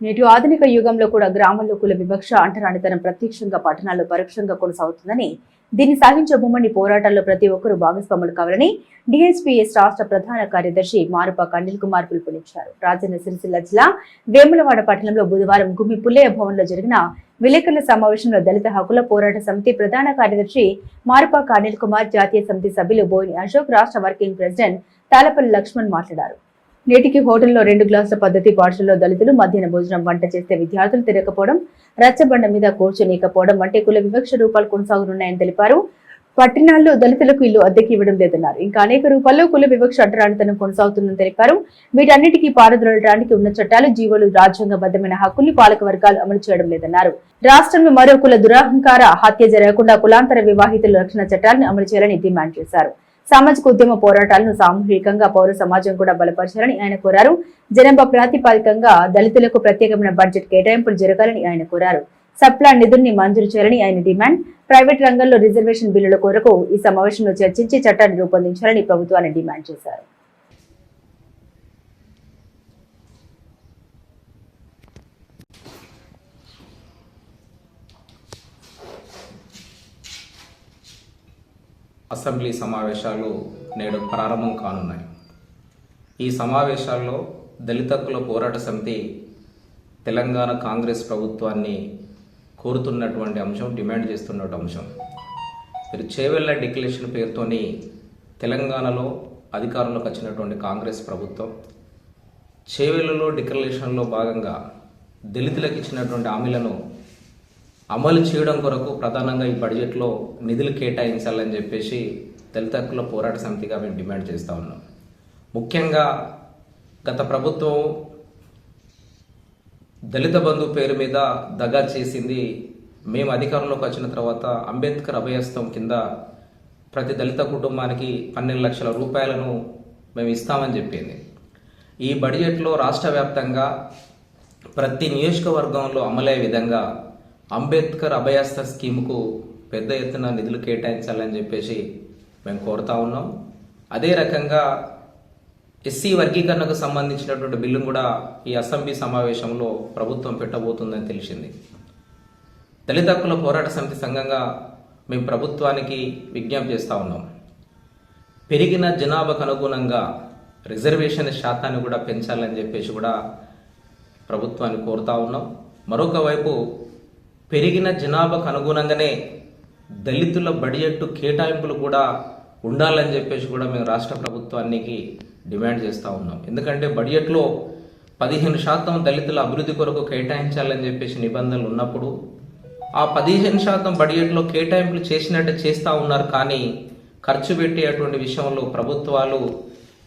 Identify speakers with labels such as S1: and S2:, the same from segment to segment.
S1: నేటి ఆధునిక యుగంలో కూడా గ్రామంలో కుల వివక్ష అంటరానితనం ప్రత్యక్షంగా పట్టణాల్లో పరోక్షంగా కొనసాగుతుందని దీన్ని సాగించే బొమ్మని పోరాటాల్లో ప్రతి ఒక్కరూ భాగస్వాములు కావాలని డిఎస్పీఎస్ రాష్ట్ర ప్రధాన కార్యదర్శి మారుప అనిల్ కుమార్ పిలుపునిచ్చారు. రాజన్న సిరిసిల్ల జిల్లా వేములవాడ పట్టణంలో బుధవారం గుమ్మి పుల్లయ్య భవన్లో జరిగిన విలేకరుల సమావేశంలో దళిత హక్కుల పోరాట సమితి ప్రధాన కార్యదర్శి మారుపాక అనిల్ కుమార్ జాతీయ సమితి సభ్యులు బోయిని అశోక్ రాష్ట్ర వర్కింగ్ ప్రెసిడెంట్ తాలపల్లి లక్ష్మణ్ మాట్లాడారు. నేటికి హోటల్లో రెండు గ్లాసుల పద్ధతి పాఠశాలలో దళితులు మధ్యాహ్న భోజనం వంట చేస్తే విద్యార్థులు తిరగకపోవడం రచ్చబండ మీద కూర్చొనికపోవడం వంటి కుల వివక్ష రూపాలు కొనసాగుతున్నాయని తెలిపారు. పట్టణాల్లో దళితులకు ఇల్లు అద్దెకి ఇవ్వడం లేదన్నారు. ఇంకా అనేక రూపాల్లో కుల వివక్ష అడ్డరానితనం కొనసాగుతుందని తెలిపారు. వీటన్నిటికీ పారదొలడానికి ఉన్న చట్టాలు జీవోలు రాజ్యాంగబద్ధమైన హక్కుల్ని పాలక వర్గాలు అమలు చేయడం లేదన్నారు. రాష్ట్రంలో మరో కుల దురహంకార హత్య జరగకుండా కులాంతర వివాహితుల రక్షణ చట్టాలను అమలు చేయాలని డిమాండ్ చేశారు. సామాజిక ఉద్యమ పోరాటాలను సామూహికంగా పౌర సమాజం కూడా బలపరచాలని ఆయన కోరారు. జనాభా ప్రాతిపాదికంగా దళితులకు ప్రత్యేకమైన బడ్జెట్ కేటాయింపులు జరగాలని ఆయన కోరారు. సప్లా నిధుల్ని మంజూరు చేయాలని ఆయన డిమాండ్. ప్రైవేట్ రంగంలో రిజర్వేషన్ బిల్లుల కొరకు ఈ సమావేశంలో చర్చించి చట్టాన్ని రూపొందించాలని ప్రభుత్వాన్ని డిమాండ్ చేశారు.
S2: అసెంబ్లీ సమావేశాలు నేడు ప్రారంభం కానున్నాయి. ఈ సమావేశాల్లో దళిత హక్కుల పోరాట సమితి తెలంగాణ కాంగ్రెస్ ప్రభుత్వాన్ని కోరుతున్నటువంటి అంశం డిమాండ్ చేస్తున్న అంశం. మీరు చేవెళ్ళ డిక్లరేషన్ పేరుతోని తెలంగాణలో అధికారంలోకి వచ్చినటువంటి కాంగ్రెస్ ప్రభుత్వం చేవెళ్ళలో డిక్లరేషన్లో భాగంగా దళితులకు ఇచ్చినటువంటి హామీలను అమలు చేయడం కొరకు ప్రధానంగా ఈ బడ్జెట్లో నిధులు కేటాయించాలని చెప్పేసి దళిత హక్కుల పోరాట సమితిగా మేము డిమాండ్ చేస్తూ ఉన్నాం. ముఖ్యంగా గత ప్రభుత్వం దళిత బంధు పేరు మీద దగా చేసింది మేము అధికారంలోకి వచ్చిన తర్వాత అంబేద్కర్ అభయస్థం కింద ప్రతి దళిత కుటుంబానికి పన్నెండు లక్షల రూపాయలను మేము ఇస్తామని చెప్పింది. ఈ బడ్జెట్లో రాష్ట్ర వ్యాప్తంగా ప్రతి నియోజకవర్గంలో అమలయ్యే విధంగా అంబేద్కర్ అభయాస్త స్కీమ్కు పెద్ద ఎత్తున నిధులు కేటాయించాలని చెప్పేసి మేము కోరుతా ఉన్నాం. అదే రకంగా ఎస్సీ వర్గీకరణకు సంబంధించినటువంటి బిల్లు కూడా ఈ అసెంబ్లీ సమావేశంలో ప్రభుత్వం పెట్టబోతుందని తెలిసింది. దళిత హక్కుల పోరాట సమితి సంఘంగా మేము ప్రభుత్వానికి విజ్ఞప్తి చేస్తూ ఉన్నాం. పెరిగిన జనాభాకు అనుగుణంగా రిజర్వేషన్ శాతాన్ని కూడా పెంచాలని చెప్పేసి కూడా ప్రభుత్వాన్ని కోరుతా ఉన్నాం. మరొక వైపు పెరిగిన జనాభాకు అనుగుణంగానే దళితుల బడ్జెట్ కేటాయింపులు కూడా ఉండాలని చెప్పేసి కూడా మేము రాష్ట్ర ప్రభుత్వానికి డిమాండ్ చేస్తూ ఉన్నాం. ఎందుకంటే బడ్జెట్లో పదిహేను శాతం దళితుల అభివృద్ధి కొరకు కేటాయించాలని చెప్పేసి నిబంధనలు ఉన్నప్పుడు ఆ పదిహేను శాతం బడ్జెట్లో కేటాయింపులు చేసినట్టు చేస్తూ ఉన్నారు కానీ ఖర్చు పెట్టేటువంటి విషయంలో ప్రభుత్వాలు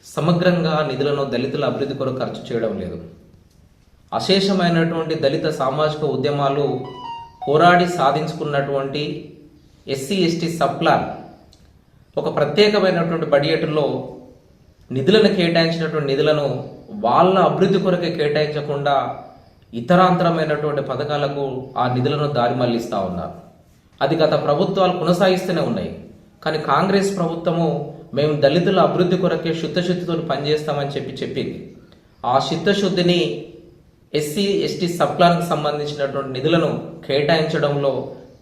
S2: సమగ్రంగా నిధులను దళితుల అభివృద్ధి కొరకు ఖర్చు చేయడం లేదు. అశేషమైనటువంటి దళిత సామాజిక ఉద్యమాలు పోరాడి సాధించుకున్నటువంటి ఎస్సీ ఎస్టీ సప్లాన్ ఒక ప్రత్యేకమైనటువంటి బడ్జెట్లో నిధులను కేటాయించినటువంటి నిధులను వాళ్ళ అభివృద్ధి కొరకే కేటాయించకుండా ఇతరాంతరమైనటువంటి పథకాలకు ఆ నిధులను దారి మళ్ళిస్తూ ఉన్నారు. అది గత ప్రభుత్వాలు కొనసాగిస్తూనే ఉన్నాయి. కానీ కాంగ్రెస్ ప్రభుత్వము మేము దళితుల అభివృద్ధి కొరకే శుద్ధశుద్ధితో పనిచేస్తామని చెప్పి చెప్పింది. ఆ చిత్తశుద్ధిని ఎస్సీ ఎస్టీ సప్లాన్కి సంబంధించినటువంటి నిధులను కేటాయించడంలో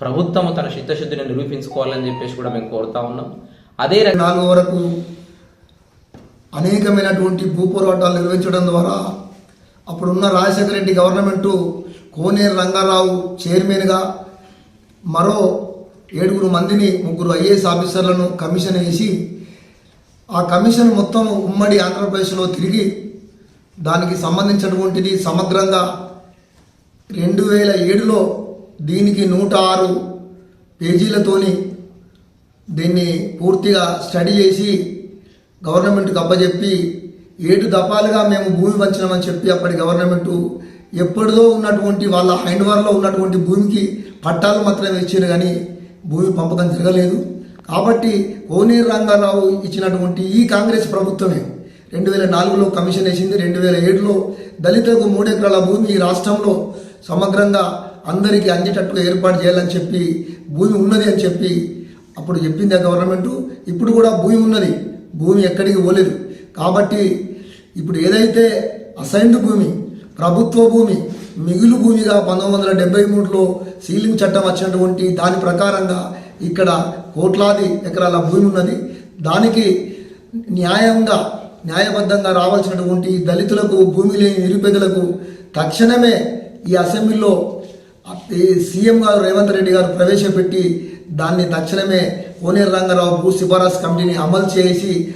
S2: ప్రభుత్వం తన చిత్తశుద్ధిని నిరూపించుకోవాలని చెప్పేసి కూడా మేము కోరుతా ఉన్నాం. అదే
S3: నాలుగు వరకు అనేకమైనటువంటి భూ పోరాటాలు నిర్వహించడం ద్వారా అప్పుడున్న రాజశేఖర రెడ్డి గవర్నమెంటు కోనేరు రంగారావు చైర్మన్గా మరో ఏడుగురు మందిని ముగ్గురు ఐఏఎస్ ఆఫీసర్లను కమిషన్ వేసి ఆ కమిషన్ మొత్తం ఉమ్మడి ఆంధ్రప్రదేశ్లో తిరిగి దానికి సంబంధించినటువంటిది సమగ్రంగా రెండు వేల ఏడులో దీనికి నూట ఆరు పేజీలతోని దీన్ని పూర్తిగా స్టడీ చేసి గవర్నమెంట్కి అప్పచెప్పి ఏడు దఫాలుగా మేము భూమి పంచినామని చెప్పి అప్పటి గవర్నమెంటు ఎప్పటిదో ఉన్నటువంటి వాళ్ళ హైండ్వర్లో ఉన్నటువంటి భూమికి పట్టాలు మాత్రమే ఇచ్చారు కానీ భూమి పంపకం జరగలేదు కాబట్టి కోనేరు రంగారావు ఇచ్చినటువంటి ఈ కాంగ్రెస్ ప్రభుత్వమే రెండు వేల నాలుగులో కమిషన్ వేసింది రెండు వేల ఏడులో దళితులకు మూడెకరాల భూమి ఈ రాష్ట్రంలో సమగ్రంగా అందరికీ అందేటట్టుగా ఏర్పాటు చేయాలని చెప్పి భూమి ఉన్నది అని చెప్పి అప్పుడు చెప్పింది ఆ గవర్నమెంటు. ఇప్పుడు కూడా భూమి ఉన్నది భూమి ఎక్కడికి పోలేదు. కాబట్టి ఇప్పుడు ఏదైతే అసైన్డ్ భూమి ప్రభుత్వ భూమి మిగులు భూమిగా పంతొమ్మిది వందల డెబ్బై మూడులో సీలింగ్ చట్టం వచ్చినటువంటి దాని ప్రకారంగా ఇక్కడ కోట్లాది ఎకరాల భూమి ఉన్నది. దానికి న్యాయంగా న్యాయబద్ధంగా రావాల్సినటువంటి దళితులకు భూమి లేని నిరుపేదలకు తక్షణమే ఈ అసెంబ్లీలో సీఎం గారు రేవంత్ రెడ్డి గారు ప్రవేశపెట్టి దాన్ని తక్షణమే కోనేరు రంగారావు భూ సిఫారసు కమిటీని అమలు చేసి